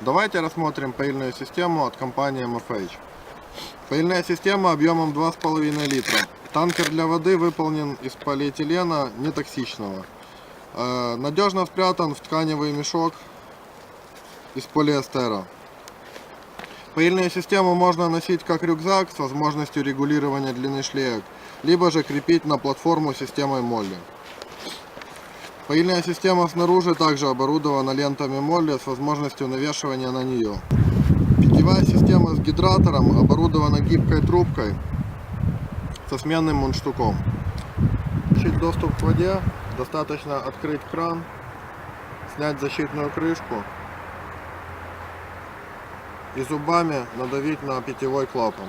Давайте рассмотрим паильную систему от компании MFH. Паильная система объемом 2,5 литра. Танкер для воды выполнен из полиэтилена нетоксичного. Э, Надежно спрятан в тканевый мешок из полиэстера. Паильную систему можно носить как рюкзак с возможностью регулирования длины шлеек, либо же крепить на платформу системой Молли. Паильная система снаружи также оборудована лентами Молли с возможностью навешивания на нее. Питьевая система с гидратором оборудована гибкой трубкой со сменным мундштуком. Получить доступ к воде достаточно открыть кран, снять защитную крышку и зубами надавить на питьевой клапан.